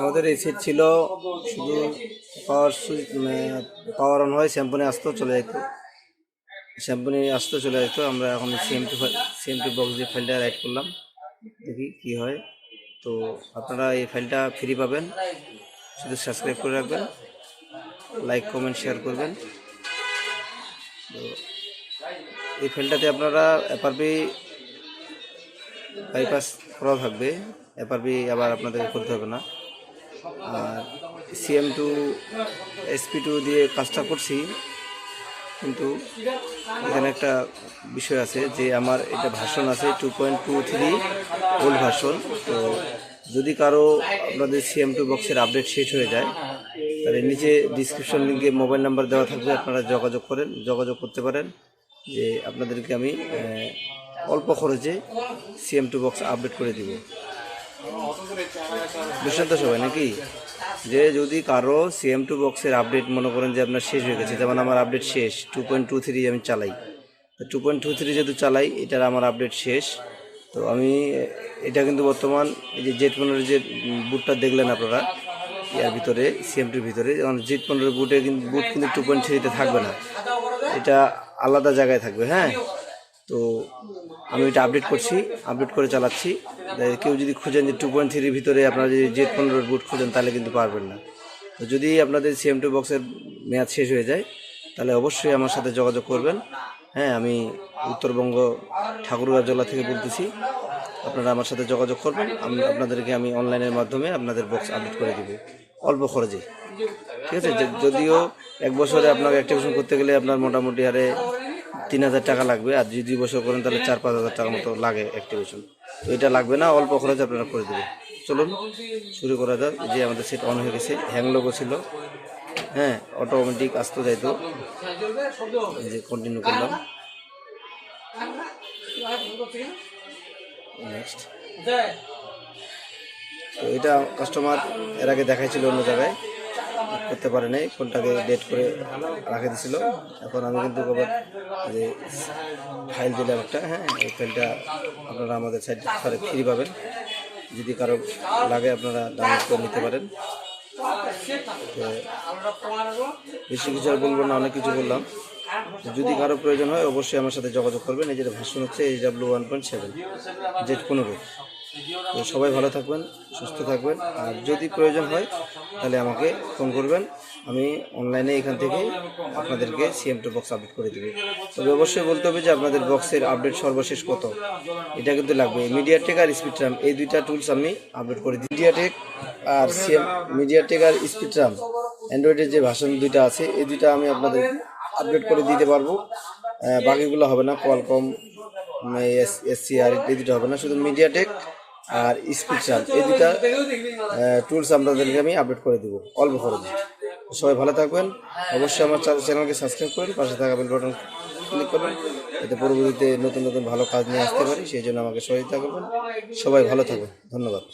আমাদের এই সেট ছিল শুধু পাওয়ার সুইচ পাওয়ার অন হয় শ্যাম্পুনে আসতো, চলে যেত শ্যাম্পুনে আসতো, চলে যেত আমরা এখন সিএমটি সিএমটি বক্স দিয়ে ফাইলটা রাইট করলাম। দেখি কি হয়। তো আপনারা এই ফাইলটা ফ্রি পাবেন। শুধু সাবস্ক্রাইব করে রাখবেন। লাইক কমেন্ট শেয়ার করবেন। তো এই ফাইলটাতে আপনারা এপারবি বাইপাস করা থাকবে। এপারবি আবার আপনাদেরকে করতে হবে না। আর সিএম টু এসপি টু দিয়ে কাজটা করছি। কিন্তু এখানে একটা বিষয় আছে যে আমার এটা ভাষণ আছে two point two three old ভাষণ তো যদি কারও আপনাদের সিএম টু বক্সের আপডেট শেষ হয়ে যায়, তাহলে নিচে ডিসক্রিপশন লিঙ্কে মোবাইল নাম্বার দেওয়া থাকবে। আপনারা যোগাযোগ করেন, যোগাযোগ করতে পারেন। যে আপনাদেরকে আমি অল্প খরচে সিএম টু বক্স আপডেট করে দিব। বুঝলেন তো সবাই নাকি? যে যদি কারও সিএম টু বক্সের আপডেট মনে করেন যে আপনার শেষ হয়ে গেছে, যেমন আমার আপডেট শেষ টু পয়েন্ট টু থ্রি আমি চালাই। টু পয়েন্ট টু থ্রি যেহেতু চালাই, এটার আমার আপডেট শেষ। তো আমি, এটা কিন্তু বর্তমান এই যে জেট পনেরোর যে বুটটা দেখলেন আপনারা, ইয়ার ভিতরে সিএমটির ভিতরে, যেমন জেট পনেরো বুটে কিন্তু বুট কিন্তু টু পয়েন্ট থ্রিতে থাকবে না। এটা আলাদা জায়গায় থাকবে হ্যাঁ? তো আমি এটা আপডেট করছি আপডেট করে চালাচ্ছি। কেউ যদি খুঁজেন যে টু পয়েন্ট থ্রির ভিতরে আপনারা যদি জেড পনেরোর বুট খুঁজেন, তাহলে কিন্তু পারবেন না। তো যদি আপনাদের সিএম টু বক্সের মেয়াদ শেষ হয়ে যায়, তাহলে অবশ্যই আমার সাথে যোগাযোগ করবেন। হ্যাঁ আমি উত্তরবঙ্গ ঠাকুরগাঁও জেলা থেকে বলতেছি, আপনারা আমার সাথে যোগাযোগ করবেন। আপনাদেরকে আমি অনলাইনের মাধ্যমে আপনাদের বক্স আপডেট করে দিব। অল্প খরচে। ঠিক আছে? যদিও এক বছরে আপনাকে অ্যাক্টিভেশন করতে গেলে আপনার মোটামুটি হারে তিন হাজার টাকা লাগবে। আর যদি দুই বছর করেন তাহলে চার, পাঁচ হাজার টাকার মতো লাগে অ্যাক্টিভেশন তো এটা লাগবে না, অল্প খরচে আপনারা করে দেবেন। চলুন, শুরু করা যাক। যে আমাদের সেট অন হয়ে গেছে। হ্যাং লোগো ছিল। হ্যাঁ অটোমেটিক আসতে যাইতো এই যে কন্টিনিউ করলাম। নেক্সট তো এটা কাস্টমার এর আগে দেখাইছিল অন্য জায়গায়। করতে পারে নাই ফোনটাকে ডেট করে রাখে দিছিল। এখন আমি কিন্তু আবার যে ফাইল দিলাম একটা হ্যাঁ এই ফাইলটা আপনারা আমাদের সাইড থেকে ফ্রি পাবেন। যদি কারও লাগে আপনারা ডাউনলোড করে নিতে পারেন। বেশি কিছু আর বলব না, অনেক কিছু বললাম। যদি কারও প্রয়োজন হয় অবশ্যই আমার সাথে যোগাযোগ করবেন। এই যেটা ভাষণ হচ্ছে H W one point seven Z পনেরো। তো সবাই ভালো থাকবেন, সুস্থ থাকবেন। আর যদি প্রয়োজন হয়, তাহলে আমাকে ফোন করবেন। আমি অনলাইনে এখান থেকে আপনাদেরকে সিএম টু বক্স আপডেট করে দেবো। তবে অবশ্যই বলতে হবে যে আপনাদের বক্সের আপডেট সর্বশেষ কত। এটা কিন্তু লাগবে। মিডিয়াটেক আর স্পিডট্রাম এই দুইটা টুলস আমি আপডেট করে দিই মিডিয়াটেক আর সিএম মিডিয়াটেক আর স্পিডট্রাম অ্যান্ড্রয়েডের যে ভাষণ দুইটা আছে, এই দুইটা আমি আপনাদের আপডেট করে দিতে পারব। বাকিগুলো হবে না কোয়ালকম এস সি আর এই দুটো হবে না। শুধু মিডিয়াটেক আর স্পিডশান এই দুটা টুলস আপনাদেরকে আমি আপডেট করে দেবো, অল্প খরচে। সবাই ভালো থাকবেন। অবশ্যই আমার চ্যানেলকে সাবস্ক্রাইব করুন, পাশে থাকা বেল বাটন ক্লিক করুন এতে পরবর্তীতে নতুন নতুন ভালো কাজ নিয়ে আসতে পারি, সেই জন্য আমাকে সহযোগিতা করবেন। সবাই ভালো থাকবেন ধন্যবাদ।